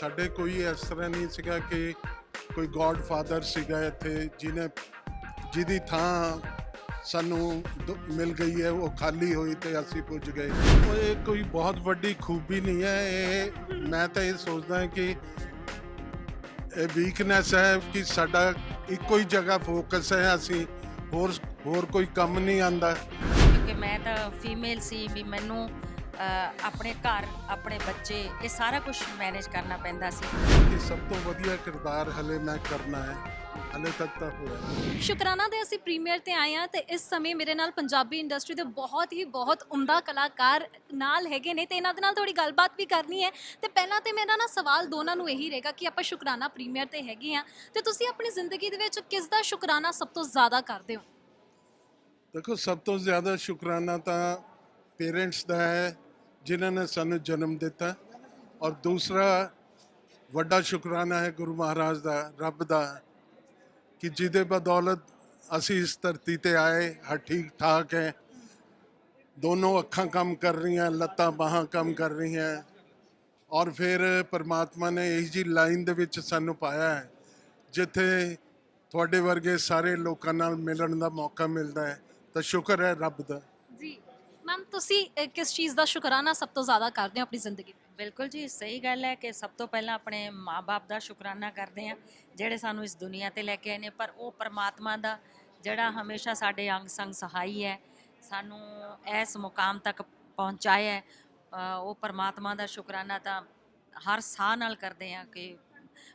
ਸਾਡੇ ਕੋਈ ਇਸ ਤਰ੍ਹਾਂ ਨਹੀਂ ਸੀਗਾ ਕਿ ਕੋਈ ਗੋਡ ਫਾਦਰ ਸੀਗਾ ਇੱਥੇ, ਜਿਹਨੇ, ਜਿਹਦੀ ਥਾਂ ਸਾਨੂੰ ਦ- ਮਿਲ ਗਈ ਹੈ, ਉਹ ਖਾਲੀ ਹੋਈ ਤੇ ਅਸੀਂ ਪੁੱਜ ਗਏ। ਉਹ ਇਹ ਕੋਈ ਬਹੁਤ ਵੱਡੀ ਖੂਬੀ ਨਹੀਂ ਹੈ, ਇਹ ਮੈਂ ਤਾਂ ਇਹ ਸੋਚਦਾ ਹਾਂ ਕਿ ਇਹ ਵੀਕਨੈਸ ਹੈ ਕਿ ਸਾਡਾ ਇੱਕੋ ਹੀ ਜਗ੍ਹਾ ਫੋਕਸ ਹੈ, ਅਸੀਂ ਹੋਰ ਹੋਰ ਕੋਈ ਕੰਮ ਨਹੀਂ ਆਂਦਾ ਕਿਉਂਕਿ ਮੈਂ ਤਾਂ ਫੀਮੇਲ ਸੀ ਵੀ ਮੈਨੂੰ ਆਪਣੇ ਘਰ ਆਪਣੇ ਬੱਚੇ ਇਹ ਸਾਰਾ ਕੁਝ ਮੈਨੇਜ ਕਰਨਾ ਪੈਂਦਾ ਸੀ। ਕਿ ਸਭ ਤੋਂ ਵਧੀਆ ਕਿਰਦਾਰ ਹਲੇ ਮੈਂ ਕਰਨਾ ਹੈ। ਹਲੇ ਤੱਕ ਤਾਂ ਹੋਇਆ। ਸ਼ੁਕਰਾਨਾ ਦੇ ਅਸੀਂ ਪ੍ਰੀਮੀਅਰ ਤੇ ਆਏ ਹਾਂ ਤੇ ਇਸ ਸਮੇਂ ਮੇਰੇ ਨਾਲ ਪੰਜਾਬੀ ਇੰਡਸਟਰੀ ਦੇ ਬਹੁਤ ਹੀ ਬਹੁਤ ਉਮਦਾ ਕਲਾਕਾਰ ਨਾਲ ਹੈਗੇ ਨੇ ਤੇ ਇਹਨਾਂ ਦੇ ਨਾਲ ਥੋੜੀ ਗੱਲਬਾਤ ਵੀ ਕਰਨੀ ਹੈ। ਤੇ ਪਹਿਲਾਂ ਤੇ ਮੇਰਾ ਨਾ ਸਵਾਲ ਦੋਨਾਂ ਨੂੰ ਇਹੀ ਰਹੇਗਾ ਕਿ ਆਪਾਂ ਸ਼ੁਕਰਾਨਾ ਪ੍ਰੀਮੀਅਰ ਤੇ ਹੈਗੇ ਆ ਤੇ ਤੁਸੀਂ ਆਪਣੀ ਜ਼ਿੰਦਗੀ ਦੇ ਵਿੱਚ ਕਿਸ ਦਾ ਸ਼ੁਕਰਾਨਾ ਸਭ ਤੋਂ ਜ਼ਿਆਦਾ ਕਰਦੇ ਹੋ? ਦੇਖੋ ਸਭ ਤੋਂ ਜ਼ਿਆਦਾ ਸ਼ੁਕਰਾਨਾ ਤਾਂ ਪੇਰੈਂਟਸ ਦਾ ਹੈ। ਜਿਨ੍ਹਾਂ ਨੇ ਸਾਨੂੰ ਜਨਮ ਦਿੱਤਾ ਔਰ ਦੂਸਰਾ ਵੱਡਾ ਸ਼ੁਕਰਾਨਾ ਹੈ ਗੁਰੂ ਮਹਾਰਾਜ ਦਾ, ਰੱਬ ਦਾ, ਕਿ ਜਿਹਦੇ ਬਦੌਲਤ ਅਸੀਂ ਇਸ ਧਰਤੀ ਤੇ ਆਏ ਹਾਂ ਠੀਕ ਠਾਕ ਹੈ। ਦੋਨੋਂ ਅੱਖਾਂ ਕੰਮ ਕਰ ਰਹੀਆਂ, ਲੱਤਾਂ ਬਾਹਾਂ ਕੰਮ ਕਰ ਰਹੀਆਂ। ਔਰ ਫਿਰ ਪਰਮਾਤਮਾ ਨੇ ਇਸ ਜੀ ਲਾਈਨ ਦੇ ਵਿੱਚ ਸਾਨੂੰ ਪਾਇਆ ਹੈ, ਜਿੱਥੇ ਤੁਹਾਡੇ ਵਰਗੇ ਸਾਰੇ ਲੋਕਾਂ ਨਾਲ ਮਿਲਣ ਦਾ ਮੌਕਾ ਮਿਲਦਾ ਹੈ। ਤਾਂ ਸ਼ੁਕਰ ਹੈ ਰੱਬ ਦਾ। ਮੈਮ ਤੁਸੀਂ ਅਹ, ਕਿਸ ਚੀਜ਼ ਦਾ ਸ਼ੁਕਰਾਨਾ ਸਭ ਤੋਂ ਜ਼ਿਆਦਾ ਕਰਦੇ ਹੋ ਆਪਣੀ ਜ਼ਿੰਦਗੀ ਵਿੱਚ? ਬਿਲਕੁਲ ਜੀ ਸਹੀ ਗੱਲ ਹੈ ਕਿ ਸਭ ਤੋਂ ਪਹਿਲਾਂ ਆਪਣੇ ਮਾਪੇ ਦਾ ਸ਼ੁਕਰਾਨਾ ਕਰਦੇ ਹਾਂ ਜਿਹੜੇ ਸਾਨੂੰ ਇਸ ਦੁਨੀਆ ਤੇ ਲੈ ਕੇ ਆਏ ਨੇ ਪਰ ਉਹ ਪਰਮਾਤਮਾ ਦਾ ਜਿਹੜਾ ਹਮੇਸ਼ਾ ਸਾਡੇ ਅੰਗ ਸੰਗ ਸਹਾਈ ਹੈ ਸਾਨੂੰ ਇਸ ਮੁਕਾਮ ਤੱਕ ਪਹੁੰਚਾਇਆ ਹੈ ਅ, ਉਹ ਪਰਮਾਤਮਾ ਦਾ ਸ਼ੁਕਰਾਨਾ ਤਾਂ ਹਰ ਸਾਹ ਨਾਲ ਕਰਦੇ ਹਾਂ ਕਿ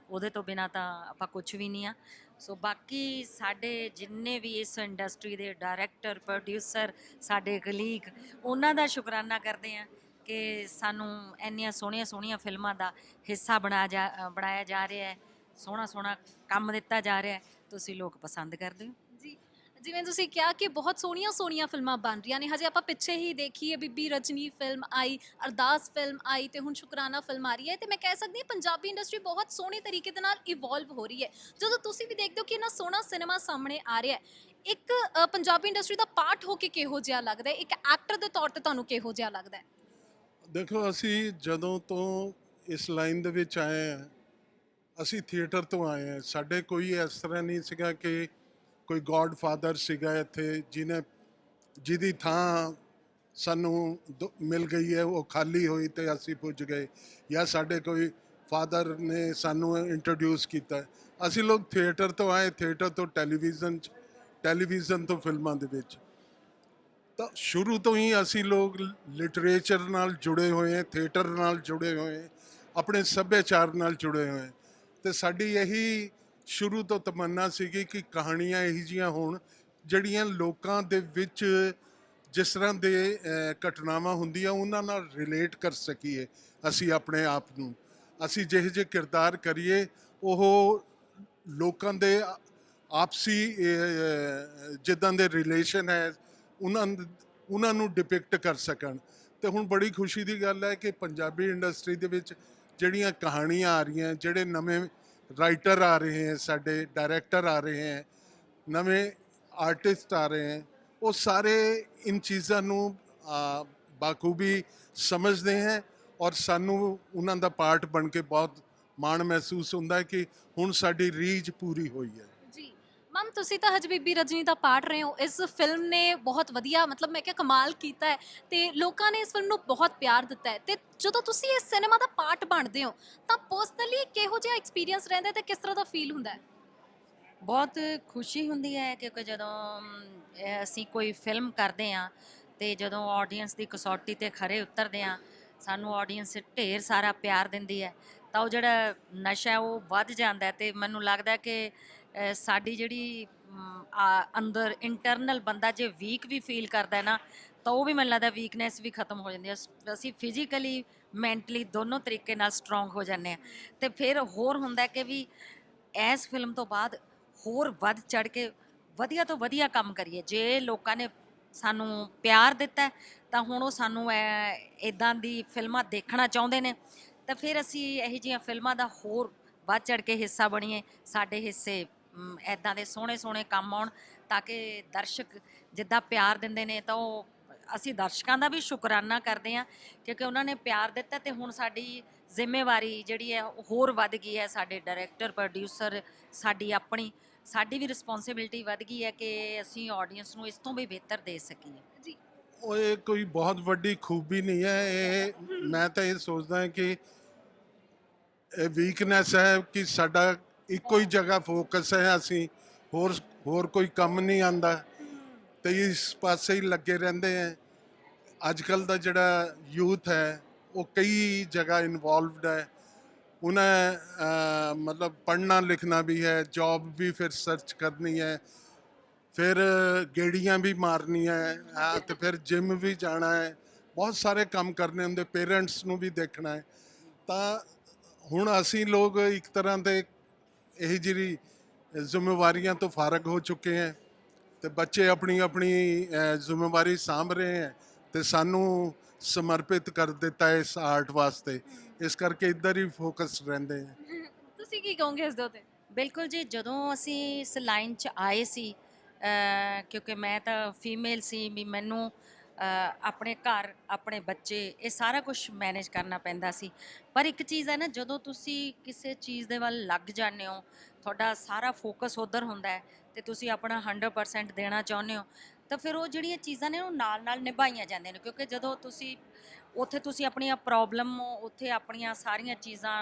ਉਹਦੇ ਤੋਂ ਬਿਨਾ ਤਾਂ ਆਪਾਂ ਕੁਝ ਵੀ ਨਹੀਂ ਆ ਸੋ ਬਾਕੀ ਸਾਡੇ ਜਿੰਨੇ ਵੀ ਇਸ ਇੰਡਸਟਰੀ ਦੇ ਡਾਇਰੈਕਟਰ ਪ੍ਰੋਡਿਊਸਰ ਸਾਡੇ ਕਲੀਗ ਉਹਨਾਂ ਦਾ ਸ਼ੁਕਰਾਨਾ ਕਰਦੇ ਹਾਂ ਕਿ ਸਾਨੂੰ ਇੰਨੀਆਂ ਸੋਹਣੀਆਂ ਸੋਹਣੀਆਂ ਫਿਲਮਾਂ ਦਾ ਹਿੱਸਾ ਬਣਾ ਜਾ ਬਣਾਇਆ ਜਾ ਰਿਹਾ ਹੈ, ਸੋਹਣਾ ਸੋਹਣਾ ਕੰਮ ਦਿੱਤਾ ਜਾ ਰਿਹਾ ਹੈ, ਤੁਸੀਂ ਲੋਕ ਪਸੰਦ ਕਰਦੇ ਹੋ। ਜਿਵੇਂ ਤੁਸੀਂ ਕਿਹਾ ਕਿ ਬਹੁਤ ਸੋਹਣੀਆਂ ਸੋਹਣੀਆਂ ਫਿਲਮਾਂ ਬਣ ਰਹੀਆਂ ਨੇ ਹਜੇ ਆਪਾਂ ਪਿੱਛੇ ਹੀ ਦੇਖੀਏ ਬੀਬੀ ਰਜਨੀ ਫਿਲਮ ਆਈ ਅਰਦਾਸ ਫਿਲਮ ਆਈ ਤੇ ਹੁਣ ਸ਼ੁਕਰਾਨਾ ਫਿਲਮ ਆ ਰਹੀ ਹੈ ਤੇ ਮੈਂ ਕਹਿ ਸਕਦੀ ਹਾਂ ਪੰਜਾਬੀ ਇੰਡਸਟਰੀ ਬਹੁਤ ਸੋਹਣੇ ਤਰੀਕੇ ਦੇ ਨਾਲ ਇਵੋਲਵ ਹੋ ਰਹੀ ਹੈ। ਜਦੋਂ ਤੁਸੀਂ ਵੀ ਦੇਖਦੇ ਹੋ ਕਿ ਇੰਨਾ ਸੋਹਣਾ ਸਿਨੇਮਾ ਸਾਹਮਣੇ ਆ ਰਿਹਾ ਹੈ ਇੱਕ ਅ, ਪੰਜਾਬੀ ਇੰਡਸਟਰੀ ਦਾ ਪਾਰਟ ਹੋ ਕੇ ਕਿਹੋ ਜਿਹਾ ਲੱਗਦਾ ਹੈ? ਇੱਕ ਐਕਟਰ ਦੇ ਤੌਰ ਤੇ ਤੁਹਾਨੂੰ ਕਿਹੋ ਜਿਹਾ ਲੱਗਦਾ ਹੈ? ਦੇਖੋ ਅਸੀਂ ਜਦੋਂ ਤੋਂ ਇਸ ਲਾਈਨ ਦੇ ਵਿੱਚ ਆਏ ਹਾਂ ਅਸੀਂ ਥੀਏਟਰ ਤੋਂ ਆਏ ਹਾਂ ਸਾਡੇ ਕੋਈ ਇਸ ਤਰ੍ਹਾਂ ਨਹੀਂ ਸੀਗਾ ਕਿ ਕੋਈ ਗੋਡ ਫਾਦਰ ਸੀਗਾ ਇੱਥੇ, ਜਿਹਨੇ, ਜਿਹਦੀ ਥਾਂ ਸਾਨੂੰ ਦ- ਮਿਲ ਗਈ ਹੈ, ਉਹ ਖਾਲੀ ਹੋਈ ਤੇ ਅਸੀਂ ਪੁੱਜ ਗਏ। ਜਾਂ ਸਾਡੇ ਕੋਈ ਫਾਦਰ ਨੇ ਸਾਨੂੰ ਇੰਟਰੋਡਿਊਸ ਕੀਤਾ ਅਸੀਂ ਲੋਕ ਥੀਏਟਰ ਤੋਂ ਆਏ ਥੀਏਟਰ ਤੋਂ ਟੈਲੀਵਿਜ਼ਨ 'ਚ ਟੈਲੀਵਿਜ਼ਨ ਤੋਂ ਫਿਲਮਾਂ ਦੇ ਵਿੱਚ। ਤਾਂ ਸ਼ੁਰੂ ਤੋਂ ਹੀ ਅਸੀਂ ਲੋਕ ਲਿਟਰੇਚਰ ਨਾਲ ਜੁੜੇ ਹੋਏ ਹਾਂ ਥੀਏਟਰ ਨਾਲ ਜੁੜੇ ਹੋਏ ਹਾਂ, ਆਪਣੇ ਸੱਭਿਆਚਾਰ ਨਾਲ ਜੁੜੇ ਹੋਏ ਹਾਂ। ਤੇ ਸਾਡੀ ਇਹੀ ਸ਼ੁਰੂ ਤੋਂ ਤਮੰਨਾ ਸੀਗੀ ਕਿ ਕਹਾਣੀਆਂ ਇਹੋ ਜੀਆਂ ਹੋਣ, ਜਿਹੜੀਆਂ ਲੋਕਾਂ ਦੇ ਵਿੱਚ ਜਿਸ ਤਰ੍ਹਾਂ ਦੇ ਘਟਨਾਵਾਂ ਹੁੰਦੀਆਂ, ਉਹਨਾਂ ਨਾਲ ਰਿਲੇਟ ਕਰ ਸਕੀਏ ਅਸੀਂ ਆਪਣੇ ਆਪ ਨੂੰ। ਅਸੀਂ ਜਿਹੇ ਜਿਹੇ ਕਿਰਦਾਰ ਕਰੀਏ, ਉਹ ਲੋਕਾਂ ਦੇ ਆਪਸੀ ਜਿੱਦਾਂ ਦੇ ਰਿਲੇਸ਼ਨ ਹੈ, ਉਹਨਾਂ ਉਹਨਾਂ ਨੂੰ ਡਿਪਿਕਟ ਕਰ ਸਕਣ। ਤੇ ਹੁਣ ਬੜੀ ਖੁਸ਼ੀ ਦੀ ਗੱਲ ਹੈ ਕਿ ਪੰਜਾਬੀ ਇੰਡਸਟਰੀ ਦੇ ਵਿੱਚ ਜਿਹੜੀਆਂ ਕਹਾਣੀਆਂ ਆ ਰਹੀਆਂ, ਜਿਹੜੇ ਨਵੇਂ ਰਾਈਟਰ ਆ ਰਹੇ ਹਨ ਸਾਡੇ ਡਾਇਰੈਕਟਰ ਆ ਰਹੇ ਹਨ ਨਵੇਂ ਆਰਟਿਸਟ ਆ ਰਹੇ ਹਨ ਉਹ ਸਾਰੇ ਇਨ ਚੀਜ਼ਾਂ ਨੂੰ ਬਾਖੂਬੀ ਸਮਝਦੇ ਹਨ ਔਰ ਸਾਨੂੰ ਉਹਨਾਂ ਦਾ ਪਾਰਟ ਬਣ ਕੇ ਬਹੁਤ ਮਾਣ ਮਹਿਸੂਸ ਹੁੰਦਾ ਹੈ ਕਿ ਹੁਣ ਸਾਡੀ ਰੀਝ ਪੂਰੀ ਹੋਈ ਹੈ। ਮੈਮ, ਤੁਸੀਂ ਤਾਂ ਹਜ ਬੀਬੀ ਰਜਨੀ ਦਾ ਪਾੜ ਰਹੇ ਹੋ। ਇਸ ਫਿਲਮ ਨੇ ਬਹੁਤ ਵਧੀਆ, ਮਤਲਬ ਮੈਂ ਕਿਹਾ ਕਮਾਲ ਕੀਤਾ ਹੈ ਤੇ ਲੋਕਾਂ ਨੇ ਇਸ ਫਿਲਮ ਨੂੰ ਬਹੁਤ ਪਿਆਰ ਦਿੱਤਾ ਹੈ। ਤੇ ਜਦੋਂ ਤੁਸੀਂ ਇਸ ਸਿਨੇਮਾ ਦਾ ਪਾਰਟ ਬਣਦੇ ਹੋ, ਤਾਂ ਪਰਸਨਲੀ ਕਿਹੋ ਜਿਹਾ ਐਕਸਪੀਰੀਅੰਸ ਰਹਿੰਦਾ ਹੈ ਤੇ ਕਿਸ ਤਰ੍ਹਾਂ ਦਾ ਫੀਲ ਹੁੰਦਾ ਬਹੁਤ ਖੁਸ਼ੀ ਹੁੰਦੀ ਹੈ ਕਿਉਂਕਿ ਜਦੋਂ ਅਸੀਂ ਕੋਈ ਫਿਲਮ ਕਰਦੇ ਆ ਤੇ ਜਦੋਂ ਆਡੀਅנס ਦੀ ਕਸੌਟੀ ਤੇ ਖਰੇ ਉਤਰਦੇ ਆ ਸਾਨੂੰ ਆਡੀਅנס ਢੇਰ ਸਾਰਾ ਪਿਆਰ ਦਿੰਦੀ ਹੈ। ਤਾਂ ਉਹ ਜਿਹੜਾ ਨਸ਼ਾ ਉਹ ਵੱਧ ਜਾਂਦਾ ਹੈ ਤੇ ਮੈਨੂੰ ਲੱਗਦਾ ਕਿ ਸਾਡੀ ਜਿਹੜੀ ਆ, ਅੰਦਰ ਇੰਟਰਨਲ ਬੰਦਾ ਜੇ ਵੀਕ ਵੀ ਫੀਲ ਕਰਦਾ ਹੈ ਨਾ ਤਾਂ ਉਹ ਵੀ ਮੈਨੂੰ ਲੱਗਦਾ ਵੀਕਨੈਸ ਵੀ ਖਤਮ ਹੋ ਜਾਂਦੀ ਹੈ। ਅਸੀਂ ਫਿਜ਼ੀਕਲੀ ਮੈਂਟਲੀ ਦੋਨੋਂ ਤਰੀਕੇ ਨਾਲ ਸਟਰੋਂਗ ਹੋ ਜਾਂਦੇ ਆ ਤੇ ਫਿਰ ਹੋਰ ਹੁੰਦਾ ਕਿ ਵੀ ਇਸ ਫਿਲਮ ਤੋਂ ਬਾਅਦ ਹੋਰ ਵੱਧ ਚੜ ਕੇ ਵਧੀਆ ਤੋਂ ਵਧੀਆ ਕੰਮ ਕਰੀਏ। ਜੇ ਲੋਕਾਂ ਨੇ ਸਾਨੂੰ ਪਿਆਰ ਦਿੱਤਾ ਤਾਂ ਹੁਣ ਉਹ ਸਾਨੂੰ ਇਦਾਂ ਦੀ ਫਿਲਮਾਂ ਦੇਖਣਾ ਚਾਹੁੰਦੇ ਨੇ। ਤਾਂ ਫਿਰ ਅਸੀਂ ਇਹੋ ਜਿਹੀਆਂ ਫਿਲਮਾਂ ਦਾ ਹੋਰ ਵੱਧ ਚੜ ਕੇ ਹਿੱਸਾ ਬਣੀਏ ਸਾਡੇ ਹਿੱਸੇ ਇਦਾਂ ਦੇ ਸੋਹਣੇ ਸੋਹਣੇ ਕੰਮ ਆਉਣ ਤਾਂ ਕਿ ਦਰਸ਼ਕ ਜਿੱਦਾਂ ਪਿਆਰ ਦਿੰਦੇ ਨੇ ਤਾਂ ਉਹ, ਅਸੀਂ ਦਰਸ਼ਕਾਂ ਦਾ ਵੀ ਸ਼ੁਕਰਾਨਾ ਕਰਦੇ ਹਾਂ ਕਿਉਂਕਿ ਉਹਨਾਂ ਨੇ ਪਿਆਰ ਦਿੱਤਾ ਤੇ ਹੁਣ ਸਾਡੀ ਜ਼ਿੰਮੇਵਾਰੀ ਜਿਹੜੀ ਹੈ ਉਹ ਹੋਰ ਵੱਧ ਗਈ ਹੈ, ਸਾਡੇ ਡਾਇਰੈਕਟਰ ਪ੍ਰੋਡਿਊਸਰ ਸਾਡੀ ਆਪਣੀ, ਸਾਡੀ ਵੀ ਰਿਸਪੌਂਸਿਬਿਲਟੀ ਵੱਧ ਗਈ ਹੈ ਕਿ ਅਸੀਂ ਆਡੀਅנס ਨੂੰ ਇਸ ਤੋਂ ਵੀ ਬਿਹਤਰ ਦੇ ਸਕੀਏ। ਜੀ। ਉਹ ਇਹ ਕੋਈ ਬਹੁਤ ਵੱਡੀ ਖੂਬੀ ਨਹੀਂ ਹੈ, ਇਹ ਮੈਂ ਤਾਂ ਇਹ ਸੋਚਦਾ ਹਾਂ ਕਿ ਇਹ ਵੀਕਨੈਸ ਹੈ ਕਿ ਸਾਡਾ ਇੱਕੋ ਹੀ ਜਗ੍ਹਾ ਫੋਕਸ ਹੈ ਅਸੀਂ, ਹੋਰ ਹੋਰ ਕੋਈ ਕੰਮ ਨਹੀਂ ਆਂਦਾ ਤੇ ਇਸ ਪਾਸੇ ਹੀ ਲੱਗੇ ਰਹਿੰਦੇ ਹੈ। ਅੱਜ ਕੱਲ ਦਾ ਜਿਹੜਾ ਯੂਥ ਹੈ, ਉਹ ਕਈ ਜਗ੍ਹਾ ਇਨਵੋਲਵਡ ਹੈ। ਉਹਨਾਂ ਮਤਲਬ ਪੜ੍ਹਨਾ ਲਿਖਣਾ ਵੀ ਹੈ ਜੌਬ ਵੀ ਫਿਰ ਸਰਚ ਕਰਨੀ ਹੈ। ਫਿਰ ਗੇੜੀਆਂ ਵੀ ਮਾਰਨੀਆਂ ਹੈ ਤੇ ਫਿਰ ਜਿਮ ਵੀ ਜਾਣਾ ਹੈ। ਬਹੁਤ ਸਾਰੇ ਕੰਮ ਕਰਨੇ ਹੁੰਦੇ ਪੇਰੈਂਟਸ ਨੂੰ ਵੀ ਦੇਖਣਾ ਹੈ। ਤਾਂ ਹੁਣ ਅਸੀਂ ਲੋਕ ਇੱਕ ਤਰ੍ਹਾਂ ਦੇ ਇਹ ਜਿਹੜੀ ਜ਼ਿੰਮੇਵਾਰੀਆਂ ਤੋਂ ਫਾਰਗ ਹੋ ਚੁੱਕੇ ਹੈ ਤੇ ਬੱਚੇ ਆਪਣੀ ਆਪਣੀ ਜ਼ਿੰਮੇਵਾਰੀ ਸਾਂਭ ਰਹੇ ਹੈ ਤੇ ਸਾਨੂੰ ਸਮਰਪਿਤ ਕਰ ਦਿੱਤਾ ਇਸ ਆਰਟ ਵਾਸਤੇ। ਇਸ ਕਰਕੇ ਇੱਧਰ ਹੀ ਫੋਕਸ ਰਹਿੰਦੇ ਹੈ। ਤੁਸੀਂ ਕੀ ਕਹੋਗੇ ਇਸ ਦੇ ਉੱਤੇ? ਬਿਲਕੁਲ ਜੀ ਜਦੋਂ ਅਸੀਂ ਇਸ ਲਾਈਨ 'ਚ ਆਏ ਸੀ ਕਿਉਂਕਿ ਮੈਂ ਤਾਂ ਫੀਮੇਲ ਸੀ ਵੀ ਮੈਨੂੰ ਆਪਣੇ ਘਰ, ਆਪਣੇ ਬੱਚੇ, ਇਹ ਸਾਰਾ ਕੁਝ ਮੈਨੇਜ ਕਰਨਾ ਪੈਂਦਾ ਸੀ। ਪਰ ਇੱਕ ਚੀਜ਼ ਹੈ ਨਾ, ਜਦੋਂ ਤੁਸੀਂ ਕਿਸੇ ਚੀਜ਼ ਦੇ ਵੱਲ ਲੱਗ ਜਾਂਦੇ ਹੋ, ਤੁਹਾਡਾ ਸਾਰਾ ਫੋਕਸ ਉਧਰ ਹੁੰਦਾ ਹੈ ਤੇ ਤੁਸੀਂ ਆਪਣਾ 100% ਦੇਣਾ ਚਾਹੁੰਦੇ ਹੋ, ਤਾਂ ਫਿਰ ਉਹ ਜਿਹੜੀਆਂ ਚੀਜ਼ਾਂ ਨੇ, ਉਹ ਨਾਲ-ਨਾਲ ਨਿਭਾਈਆਂ ਜਾਂਦੀਆਂ ਨੇ। ਕਿਉਂਕਿ ਜਦੋਂ ਤੁਸੀਂ, ਉੱਥੇ ਤੁਸੀਂ ਆਪਣੀਆਂ ਪ੍ਰੋਬਲਮ ਉੱਥੇ ਆਪਣੀਆਂ ਸਾਰੀਆਂ ਚੀਜ਼ਾਂ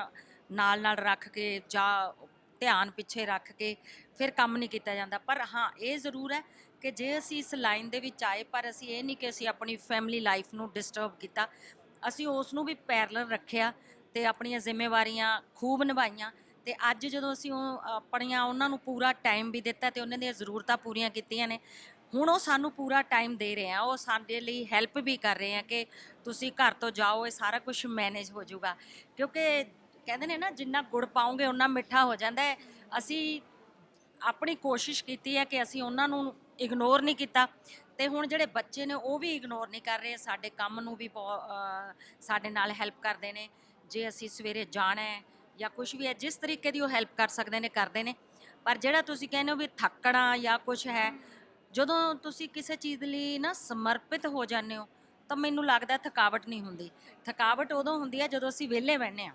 ਨਾਲ-ਨਾਲ ਰੱਖ ਕੇ ਜਾਂ ਧਿਆਨ ਪਿੱਛੇ ਰੱਖ ਕੇ, ਫਿਰ ਕੰਮ ਨਹੀਂ ਕੀਤਾ ਜਾਂਦਾ। ਪਰ ਹਾਂ, ਇਹ ਜ਼ਰੂਰ ਹੈ ਕਿ ਜੇ ਅਸੀਂ ਇਸ ਲਾਈਨ ਦੇ ਵਿੱਚ ਆਏ, ਪਰ ਅਸੀਂ ਇਹ ਨਹੀਂ ਕਿ ਅਸੀਂ ਆਪਣੀ ਫੈਮਿਲੀ ਲਾਈਫ ਨੂੰ ਡਿਸਟਰਬ ਕੀਤਾ। ਅਸੀਂ ਉਸ ਨੂੰ ਵੀ ਪੈਰਲਲ ਰੱਖਿਆ ਤੇ ਆਪਣੀਆਂ ਜ਼ਿੰਮੇਵਾਰੀਆਂ ਖੂਬ ਨਿਭਾਈਆਂ ਤੇ ਅੱਜ ਜਦੋਂ ਅਸੀਂ ਉਹ ਆਪਣੀਆਂ ਉਹਨਾਂ ਨੂੰ ਪੂਰਾ ਟਾਈਮ ਵੀ ਦਿੱਤਾ ਤੇ ਉਹਨਾਂ ਦੀਆਂ ਜ਼ਰੂਰਤਾਂ ਪੂਰੀਆਂ ਕੀਤੀਆਂ ਨੇ, ਹੁਣ ਉਹ ਸਾਨੂੰ ਪੂਰਾ ਟਾਈਮ ਦੇ ਰਹੇ ਆ। ਉਹ ਸਾਡੇ ਲਈ ਹੈਲਪ ਵੀ ਕਰ ਰਹੇ ਆ ਕਿ ਤੁਸੀਂ ਘਰ ਤੋਂ ਜਾਓ, ਇਹ ਸਾਰਾ ਕੁਝ ਮੈਨੇਜ ਹੋ ਜਾਊਗਾ। ਕਿਉਂਕਿ ਕਹਿੰਦੇ ਨੇ ਨਾ, ਜਿੰਨਾ ਗੁੜ ਪਾਉਂਗੇ ਉਨਾ ਮਿੱਠਾ ਹੋ ਜਾਂਦਾ ਹੈ। ਅਸੀਂ ਆਪਣੀ ਕੋਸ਼ਿਸ਼ ਕੀਤੀ ਹੈ ਕਿ ਅਸੀਂ ਉਹਨਾਂ ਨੂੰ ਇਗਨੋਰ ਨਹੀਂ ਕੀਤਾ। ਤੇ ਹੁਣ ਜਿਹੜੇ ਬੱਚੇ ਨੇ, ਉਹ ਵੀ ਇਗਨੋਰ ਨਹੀਂ ਕਰ ਰਹੇ, ਸਾਡੇ ਕੰਮ ਨੂੰ ਵੀ ਬਹੁ- ਸਾਡੇ ਨਾਲ ਹੈਲਪ ਕਰਦੇ ਨੇ। ਜੇ ਅਸੀਂ ਸਵੇਰੇ ਜਾਣਾ ਹੈ ਜਾਂ ਕੁਝ ਵੀ ਹੈ, ਜਿਸ ਤਰੀਕੇ ਦੀ ਉਹ ਹੈਲਪ ਕਰ ਸਕਦੇ ਨੇ, ਕਰਦੇ ਨੇ। ਪਰ ਜਿਹੜਾ ਤੁਸੀਂ ਕਹਿੰਦੇ ਹੋ ਵੀ ਥੱਕਣਾ ਜਾਂ ਕੁਝ ਹੈ, ਜਦੋਂ ਤੁਸੀਂ ਕਿਸੇ ਚੀਜ਼ ਲਈ ਨਾ ਸਮਰਪਿਤ ਹੋ ਜਾਂਦੇ ਹੋ, ਤਾਂ ਮੈਨੂੰ ਲੱਗਦਾ ਥਕਾਵਟ ਨਹੀਂ ਹੁੰਦੀ। ਥਕਾਵਟ ਉਦੋਂ ਹੁੰਦੀ ਹੈ ਜਦੋਂ ਅਸੀਂ ਵਿਹਲੇ ਬਹਿੰਦੇ ਆ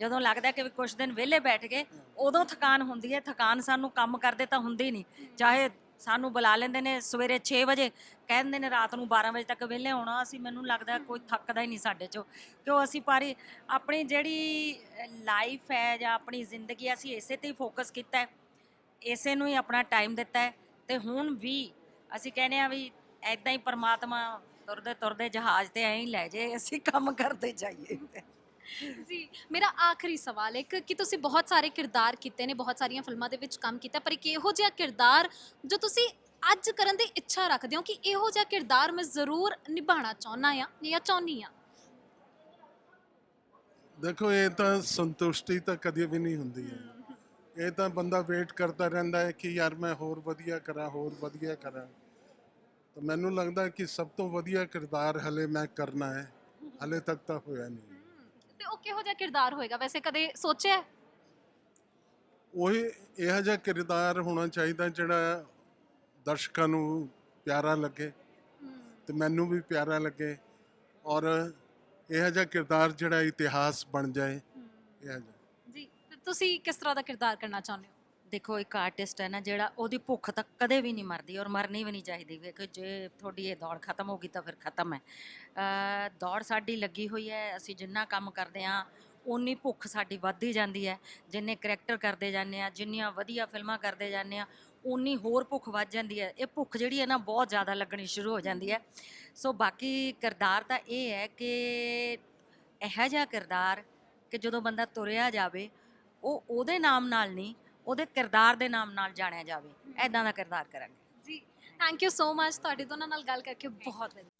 ਜਦੋਂ ਲੱਗਦਾ ਕਿ ਵੀ ਕੁਝ ਦਿਨ ਵਿਹਲੇ ਬੈਠ ਗਏ, ਉਦੋਂ ਥਕਾਨ ਹੁੰਦੀ ਹੈ। ਥਕਾਨ ਸਾਨੂੰ ਕੰਮ ਕਰਦੇ ਤਾਂ ਹੁੰਦੀ ਨਹੀਂ। ਚਾਹੇ ਸਾਨੂੰ ਬੁਲਾ ਲੈਂਦੇ ਨੇ ਸਵੇਰੇ 6 ਵਜੇ। ਕਹਿੰਦੇ ਨੇ ਰਾਤ ਨੂੰ 12 ਵਜੇ ਤੱਕ ਵਿਹਲੇ ਹੋਣਾ। ਅਸੀਂ ਮੈਨੂੰ ਲੱਗਦਾ ਕੋਈ ਥੱਕਦਾ ਹੀ ਨਹੀਂ ਸਾਡੇ ਚੋਂ। ਕਿਉਂ ਅਸੀਂ ਪਾਰੀ ਆਪਣੀ ਜਿਹੜੀ ਲਾਈਫ ਹੈ ਜਾਂ ਆਪਣੀ ਜ਼ਿੰਦਗੀ ਅਸੀਂ ਇਸੇ ਤੇ ਹੀ ਫੋਕਸ ਕੀਤਾ ਹੈ। ਇਸੇ ਨੂੰ ਹੀ ਆਪਣਾ ਟਾਈਮ ਦਿੱਤਾ ਹੈ। ਤੇ ਹੁਣ ਵੀ ਅਸੀਂ ਕਹਿੰਦੇ ਆ ਵੀ ਐਦਾਂ ਹੀ ਪਰਮਾਤਮਾ ਤੁਰਦੇ ਤੁਰਦੇ ਜਹਾਜ਼ ਤੇ ਐਂ ਹੀ ਲੈ ਜੇ ਅਸੀਂ ਕੰਮ ਕਰਦੇ ਜਾਈਏ। ਜੀ, ਮੇਰਾ ਆਖਰੀ ਸਵਾਲ ਇੱਕ ਕਿ ਤੁਸੀਂ ਬਹੁਤ ਸਾਰੇ ਕਿਰਦਾਰ ਕੀਤੇ ਨੇ, ਬਹੁਤ ਸਾਰੀਆਂ ਫਿਲਮਾਂ ਦੇ ਵਿੱਚ ਕੰਮ ਕੀਤਾ, ਪਰ ਇੱਕ ਇਹੋ ਜਿਹਾ ਕਿਰਦਾਰ ਜੋ ਤੁਸੀਂ ਅੱਜ ਕਰਨ ਦੀ ਇੱਛਾ ਰੱਖਦੇ ਹੋ ਕਿ ਇਹੋ ਜਿਹਾ ਕਿਰਦਾਰ ਮੈਂ ਜ਼ਰੂਰ ਨਿਭਾਉਣਾ ਚਾਹੁੰਦਾ ਆ ਜਾਂ ਚਾਹੁੰਦੀ ਆ ਦੇਖੋ, ਇਹ ਤਾਂ ਸੰਤੁਸ਼ਟੀ ਤਾਂ ਕਦੇ ਵੀ ਨਹੀਂ ਹੁੰਦੀ ਹੈ। ਇਹ ਤਾਂ ਬੰਦਾ ਵੇਟ ਕਰਦਾ ਰਹਿੰਦਾ ਹੈ ਕਿ ਯਾਰ ਮੈਂ ਹੋਰ ਵਧੀਆ ਕਰਾਂ, ਹੋਰ ਵਧੀਆ ਕਰਾਂ। ਤਾਂ ਮੈਨੂੰ ਲੱਗਦਾ ਕਿ ਸਭ ਤੋਂ ਵਧੀਆ ਕਿਰਦਾਰ ਹਲੇ ਮੈਂ ਕਰਨਾ ਹੈ, ਹਲੇ ਤੱਕ ਤਾਂ ਹੋਇਆ ਨਹੀਂ। ਤੇ ਉਹ ਕਿਹੋ ਜਿਹਾ ਕਿਰਦਾਰ ਹੋਏਗਾ? ਵੈਸੇ ਕਦੇ ਸੋਚਿਆ ਹੈ? ਉਹ ਇਹੋ ਜਿਹਾ ਕਿਰਦਾਰ ਹੋਣਾ ਚਾਹੀਦਾ ਜਿਹੜਾ ਦਰਸ਼ਕਾਂ ਨੂੰ ਪਿਆਰਾ ਲੱਗੇ ਤੇ ਮੈਨੂੰ ਵੀ ਪਿਆਰਾ ਲੱਗੇ ਔਰ ਇਹੋ ਜਿਹਾ ਕਿਰਦਾਰ ਜਿਹੜਾ ਇਤਿਹਾਸ ਬਣ ਜਾਏ ਇਹੋ ਜਿਹਾ। ਜੀ ਤੇ ਤੁਸੀਂ ਕਿਸ ਤਰ੍ਹਾਂ ਦਾ ਕਿਰਦਾਰ ਕਰਨਾ ਚਾਹੁੰਦੇ ਹੋ? ਦੇਖੋ, ਇੱਕ ਆਰਟਿਸਟ ਹੈ ਨਾ, ਜਿਹੜਾ ਉਹਦੀ ਭੁੱਖ ਤਾਂ ਕਦੇ ਵੀ ਨਹੀਂ ਮਰਦੀ ਔਰ ਮਰਨੀ ਵੀ ਨਹੀਂ ਚਾਹੀਦੀ। ਕਿ ਜੇ ਤੁਹਾਡੀ ਇਹ ਦੌੜ ਖਤਮ ਹੋ ਗਈ ਤਾਂ ਫਿਰ ਖਤਮ ਹੈ। ਦੌੜ ਸਾਡੀ ਲੱਗੀ ਹੋਈ ਹੈ, ਅਸੀਂ ਜਿੰਨਾ ਕੰਮ ਕਰਦੇ ਹਾਂ ਉਨੀ ਭੁੱਖ ਸਾਡੀ ਵੱਧਦੀ ਜਾਂਦੀ ਹੈ। ਜਿੰਨੇ ਕਰੈਕਟਰ ਕਰਦੇ ਜਾਂਦੇ ਆ ਜਿੰਨੀਆਂ ਵਧੀਆ ਫਿਲਮਾਂ ਕਰਦੇ ਜਾਂਦੇ ਆ ਉਨੀ ਹੋਰ ਭੁੱਖ ਵੱਧ ਜਾਂਦੀ ਹੈ। ਇਹ ਭੁੱਖ ਜਿਹੜੀ ਹੈ ਨਾ, ਬਹੁਤ ਜ਼ਿਆਦਾ ਲੱਗਣੀ ਸ਼ੁਰੂ ਹੋ ਜਾਂਦੀ ਹੈ। ਸੋ ਬਾਕੀ ਕਿਰਦਾਰ ਤਾਂ ਇਹ ਹੈ ਕਿ ਇਹੋ ਜਿਹਾ ਕਿਰਦਾਰ ਕਿ ਜਦੋਂ ਬੰਦਾ ਤੁਰਿਆ ਜਾਵੇ, ਉਹ ਉਹਦੇ ਨਾਮ ਨਾਲ ਨਹੀਂ ਉਹਦੇ ਕਿਰਦਾਰ ਦੇ ਨਾਮ ਨਾਲ ਜਾਣਿਆ ਜਾਵੇ ਐਦਾਂ ਦਾ ਕਿਰਦਾਰ ਕਰਾਂਗੇ। ਜੀ ਥੈਂਕ ਯੂ ਸੋ ਮਚ ਤੁਹਾਡੇ ਦੋਨਾਂ ਨਾਲ ਗੱਲ ਕਰਕੇ ਬਹੁਤ ਵਧੀਆ